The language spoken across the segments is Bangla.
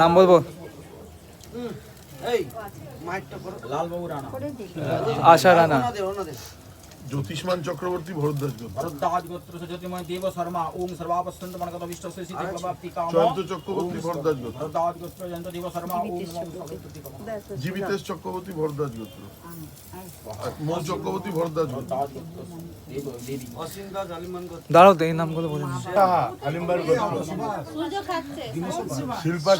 নাম বলব? আশা রানা। জ্যোতিষ্মান চক্রবর্তী ভরদ্বাজ গোত্র ভরদ্বাজ গোত্র দেব শর্মা ওম সর্বাবস্থন্ত মনগত বিষ্ট শ্রী সিদ্ধি প্রাপ্তি কাম জয়ন্ত চক্রবর্তী ভরদ্বাজ গোত্র ভরদ্বাজ গোত্র জয়ন্ত দেব শর্মা ওম জীবিতেশ চক্রবর্তী। ভরদ্বাজ গোত্র চক্রবর্তী গোত্র দাঁড়াও এই নামগুলো বলে নিই। আলিমবার গোত্র সূর্য খাচ্ছে শিল্পা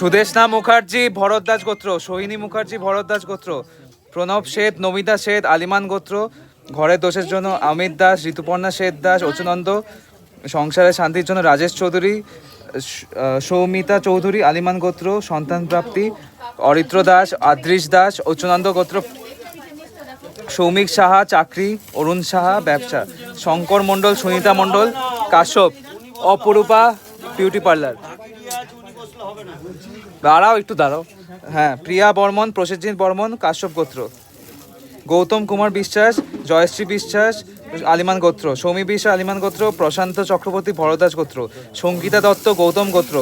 সুদেশনা মুখার্জি ভরদ্বাজ গোত্র সোহিনী মুখার্জি ভরদ্বাজ গোত্র প্রণব শেঠ নমিতা শেঠ আলিমান গোত্র ঘরের দোষের জন্য অমিত দাস, ঋতুপর্ণা শেঠ দাস অচুনন্দ সংসারের শান্তির জন্য রাজেশ চৌধুরী সৌমিতা চৌধুরী, আলিমান গোত্র, সন্তান প্রাপ্তি, অরিত্র দাস আদৃশ দাস অচুনন্দ গোত্র, সৌমিক সাহা, চাকরি, অরুণ সাহা, ব্যবসা, শঙ্কর মণ্ডল, সুনিতা মণ্ডল, কাশ্যপ, অপরূপা বিউটি পার্লার দাঁড়াও, একটু দাঁড়াও। হ্যাঁ প্রিয়া বর্মন, প্রসেনজিৎ বর্মন, কাশ্যপ গোত্র। গৌতম কুমার বিশ্বাস জয়শ্রী বিশ্বাস, আলিমান গোত্র, সৌমি বিশ্বাস, আলিমান গোত্র, প্রশান্ত চক্রবর্তী, ভরদাস গোত্র, সঙ্গীতা দত্ত, গৌতম গোত্র,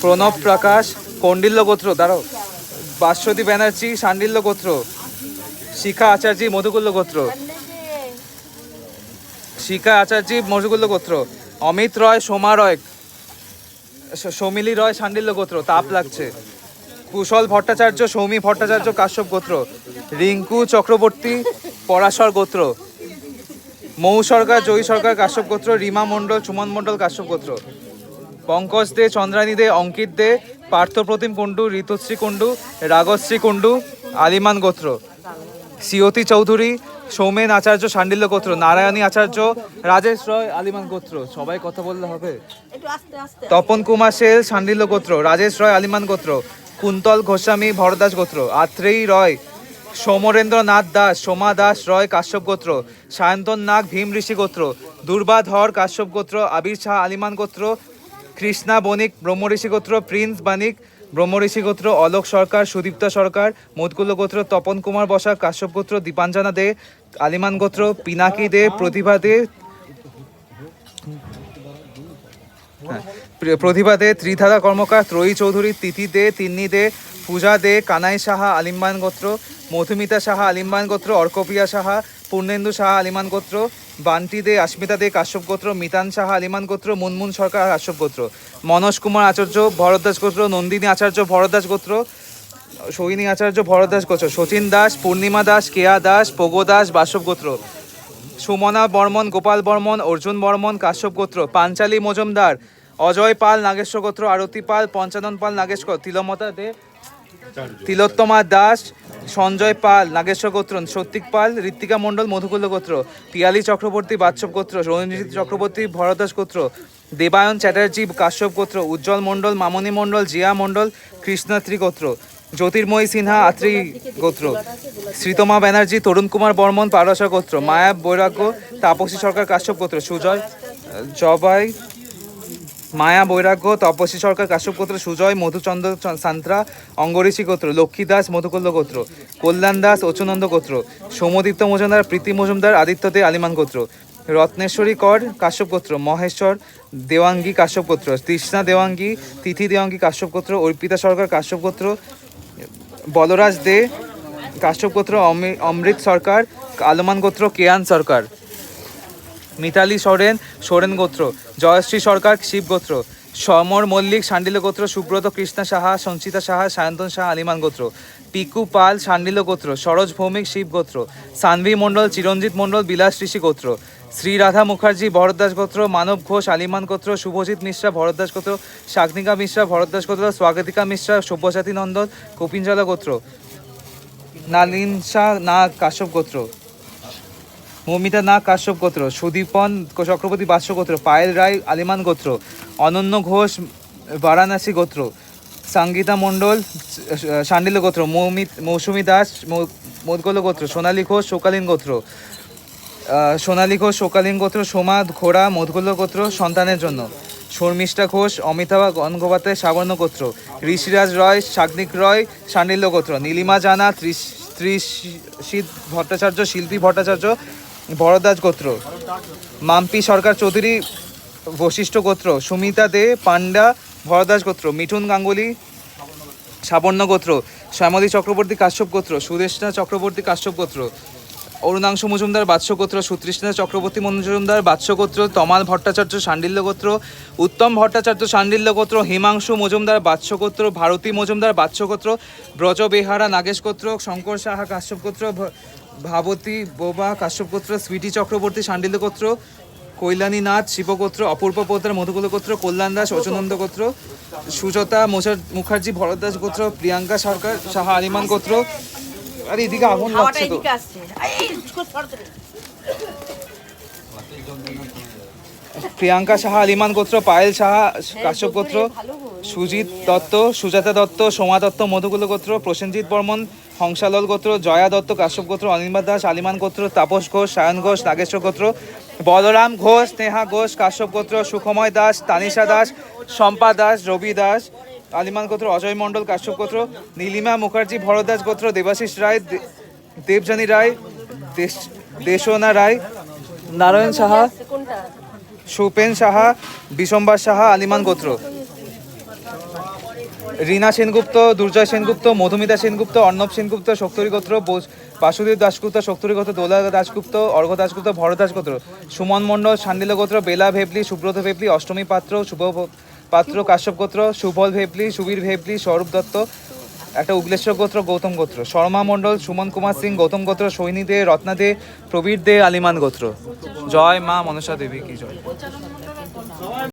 প্রণব প্রকাশ, কৌন্ডিল্য গোত্র, দাঁড়াও বাশ্বতী ব্যানার্জি, সান্ডিল্য গোত্র, শিখা আচার্য মধুকুল্য গোত্র, শিখা আচার্য মধুকুল্য গোত্র, অমিত রয়, সোমা রয় সৌমিলি রয়, সান্ডিল্য গোত্র, তাপ লাগছে, কুশল ভট্টাচার্য, সৌমি ভট্টাচার্য, কাশ্যপ গোত্র, রিঙ্কু চক্রবর্তী পরাশর গোত্র মৌ সরকার জয়ী সরকার কাশ্যপ গোত্র রিমা মণ্ডল সুমন মণ্ডল কাশ্যপ গোত্র। পঙ্কজ দে চন্দ্রানী দে অঙ্কিত দে পার্থপ্রতিম কুণ্ডু ঋতুশ্রী কুণ্ডু রাগশ্রী কুণ্ডু আলিমান গোত্র। সিয়তি চৌধুরী সৌমেন আচার্য সান্ডিল্য গোত্র নারায়ণী আচার্য রাজেশ রয় আলিমান গোত্র। সবাই কথা বললে হবে? তপন কুমার সেল সান্ডিল্য গোত্র রাজেশ রয় আলিমান গোত্র। কুন্তল গোস্বামী ভরদাস গোত্র আত্রেয়ী রয় সমরেন্দ্র নাথ দাস, সোমা দাস রয় কাশ্যপ গোত্র, সায়ন্তন নাগ ভীম ঋষি গোত্র, দুর্বা ধর কাশ্যপ গোত্র, আবির শাহ আলিমান গোত্র, কৃষ্ণা বণিক ব্রহ্মঋষি গোত্র, প্রিন্স বাণিক ব্রহ্মঋষি গোত্র, অলোক সরকার, সুদীপ্তা সরকার মোদকুল্ল গোত্র, তপন কুমার বসা, কাশ্যপ গোত্র, দীপাঞ্জনা দে, আলিমান গোত্র, পিনাকি দে, প্রতিভা দে প্র- প্রতিভা দে, ত্রিধারা কর্মকার, ত্রয়ী চৌধুরী, তিথি দে, তিন্নি দে পূজা দে, কানাই সাহা, আলিম্বান গোত্র, মধুমিতা সাহা, আলিম্বান গোত্র, অর্কপ্রিয়া সাহা, পূর্ণেন্দু সাহা আলিমান গোত্র, বান্টি দে, আস্মিতা দে, কাশ্যপ গোত্র, মিতান সাহা আলিমান গোত্র, মুনমুন সরকার কাশ্যপ গোত্র। মনোজ কুমার আচার্য ভরদ্বাস গোত্র, নন্দিনী আচার্য ভরদ্বাস গোত্র সোহিনী আচার্য ভরদ্বাস গোত্র, সচিন দাস, পূর্ণিমা দাস, কেয়া দাস, পগো দাস, বাসব গোত্র। সুমনা বর্মন, গোপাল বর্মন, অর্জুন বর্মন, কাশ্যপ গোত্র, পাঞ্চালী মজুমদার, অজয় পাল, নাগেশ্বর গোত্র, আরতি পাল, পঞ্চানন পাল নাগেশ্বর তিলমতা দে তিলোত্তমা দাস, সঞ্জয় পাল, নাগেশ্বর গোত্র সত্যিক পাল, ঋত্বিকা মণ্ডল মধুকুল্ল গোত্র পিয়ালি চক্রবর্তী বাৎসব গোত্র, রঞ্জিত চক্রবর্তী, ভরদাস গোত্র, দেবায়ন চ্যাটার্জি, কাশ্যপ গোত্র, উজ্জ্বল মণ্ডল মামনি মণ্ডল, জিয়া মণ্ডল, কৃষ্ণাত্রী গোত্র, জ্যোতির্ময়ী সিনহা, আত্রি গোত্র, শ্রীতমা ব্যানার্জি, তরুণ কুমার বর্মন, পারসা গোত্র, মায়া বৈরাগ্য, তাপসী সরকার, কাশ্যপ গোত্র, সুজয় জবাই মায়া বৈরাগ্য, তপস্বী সরকার, কাশ্যপ গোত্র, সুজয়, মধুচন্দ্র সান্ত্রা, অঙ্গঋষি গোত্র, লক্ষ্মী দাস মধুকল্য গোত্র, কল্যাণ দাস অচুনন্দ গোত্র, সৌমদীপ্ত মজুমদার, প্রীতি মজুমদার আদিত্য দে আলিমান গোত্র, রত্নেশ্বরী কর, কাশ্যপ গোত্র, মহেশ্বর দেওয়াঙ্গী, কাশ্যপ গোত্র, তৃষ্ণা দেওয়াঙ্গী, তিথি দেওয়াঙ্গী, কাশ্যপ গোত্র, অর্পিতা সরকার, কাশ্যপ গোত্র, বলরাজ দে, কাশ্যপ গোত্র, অমি- অমৃত সরকার, আলমান গোত্র, কেয়ান সরকার। মিতালি সোরেন সোরেন গোত্র, জয়শ্রী সরকার, শিব গোত্র, সমর মল্লিক সান্ডিল গোত্র, সুব্রত কৃষ্ণা সাহা, সঞ্চিতা সাহা, সায়ন্তন সাহা, আলিমান গোত্র, পিকু পাল সান্ডিল গোত্র, সরোজ ভৌমিক, শিব গোত্র, সানভি মণ্ডল, চিরঞ্জিত মণ্ডল, বিলাস ঋষি গোত্র, শ্রী রাধা মুখার্জি ভরদ্দাস গোত্র, মানব ঘোষ, আলিমান গোত্র, শুভজিৎ মিশ্রা ভরদ্দাস গোত্র, শাগ্নিকা মিশ্রা ভরদ্দাস গোত্র, স্বাগতিকা মিশ্রা সব্যসাথী নন্দন কপিঞ্জলা গোত্র নালিন নাগ কাশ্যপ গোত্র। মৌমিতা নাগ কাশ্যপ গোত্র, সুদীপন চক্রবর্তী বাস্য গোত্র, পায়েল রায় আলিমান গোত্র, অনন্য ঘোষ বারাণসী গোত্র, সঙ্গীতা মণ্ডল, সান্ডিল্য গোত্র, মৌমিত, মৌসুমী দাস মোদগোল গোত্র, সোনালী ঘোষ, শোকালীন গোত্র সোনালী ঘোষ, শোকালীন গোত্র, সোমা ঘোড়া মধুগুল্য গোত্র, সন্তানের জন্য, শর্মিষ্ঠা ঘোষ, অমিতাভা গঙ্গোপাধ্যায়, সাবর্ণ গোত্র, ঋষিরাজ রয় শাগ্নিক রয়, সান্ডিল্য গোত্র, নীলিমা জানা, ত্রিশ ত্রিশিত ভট্টাচার্য, শিল্পী ভট্টাচার্য বড়দাস গোত্র, মাম্পি সরকার চৌধুরী বশিষ্ঠ গোত্র, সুমিতা দে পান্ডা ভরদাস গোত্র, মিঠুন গাঙ্গুলি, সাবর্ণ গোত্র, শ্যামলী চক্রবর্তী কাশ্যপ গোত্র সুদেশনা চক্রবর্তী কাশ্যপ গোত্র, অরুণাংশু মজুমদার বাৎস গোত্র, সুতৃষ্ণা চক্রবর্তী মজুমদার বাৎস গোত্র, তমাল ভট্টাচার্য সান্ডিল্য গোত্র, উত্তম ভট্টাচার্য সান্ডিল্য গোত্র, হিমাংশু মজুমদার বাৎস গোত্র, ভারতী মজুমদার বাৎস গোত্র ব্রজ বেহারা নাগেশ গোত্র, শঙ্কর সাহা কাশ্যপ গোত্র ভাবতী বোবা কাশ্যপ গোত্র সুইটি চক্রবর্তী সান্ডিল্য গোত্র কৈলানী নাথ শিবগোত্র অপূর্ব পোদ্দার মধুকুল গোত্র কল্যাণ দাস অচনন্দ গোত্র সুজতা মোচার মুখার্জি ভরত দাস গোত্র প্রিয়াঙ্কা সরকার সাহা আলিমান গোত্র। আর এদিকে আগুন লাগছে তো। প্রিয়াঙ্কা সাহা আলিমান গোত্র পায়েল সাহা কাশ্যপ গোত্র। সুজিত দত্ত সুজাতা দত্ত সোমা দত্ত মধুকুল গোত্র প্রসেনজিৎ বর্মন হংসালল গোত্র জয়া দত্ত কাশ্যপ গোত্র অনির্বাণ দাস আলিমান গোত্র তাপস ঘোষ সায়ন ঘোষ নাগেশ্বর গোত্র বলরাম ঘোষ স্নেহা ঘোষ কাশ্যপ গোত্র সুখময় দাস তানিশা দাস শম্পা দাস রবি দাস আলিমান গোত্র অজয় মণ্ডল কাশ্যপ গোত্র নীলিমা মুখার্জি ভরদাস গোত্র দেবাশিস রায় দে- দেবযানী রায় দেশ- দেশনা রায় নারায়ণ সাহা সুপেন সাহা বিশম্বার সাহা আলিমান গোত্র। রীনা সেনগুপ্ত, দুর্জয় সেনগুপ্ত, মধুমিতা সেনগুপ্ত, অর্ণব সেনগুপ্ত, শক্তরী গোত্র, বোস- বাসুদেব দাশগুপ্ত, শক্তরী গোত্র, দোলা দাশগুপ্ত, অর্ঘ দাশগুপ্ত, ভরত দাশগুপ্ত, সুমন মণ্ডল সান্ডিল গোত্র, বেলা ভেবলি, সুব্রত ভেবলি, অষ্টমী পাত্র, শুভ পাত্র, কাশ্যপ গোত্র, সুবল ভেবলি, সুবীর ভেবলি, স্বরূপ দত্ত, একটা উগলেশ্বর গোত্র, গৌতম গোত্র, শর্মা মণ্ডল, সুমন কুমার সিং, গৌতম গোত্র, সৈনী দে, রত্না দে, প্রবীর দে, আলিমান গোত্র। জয় মা মনসা দেবী, কি জয়।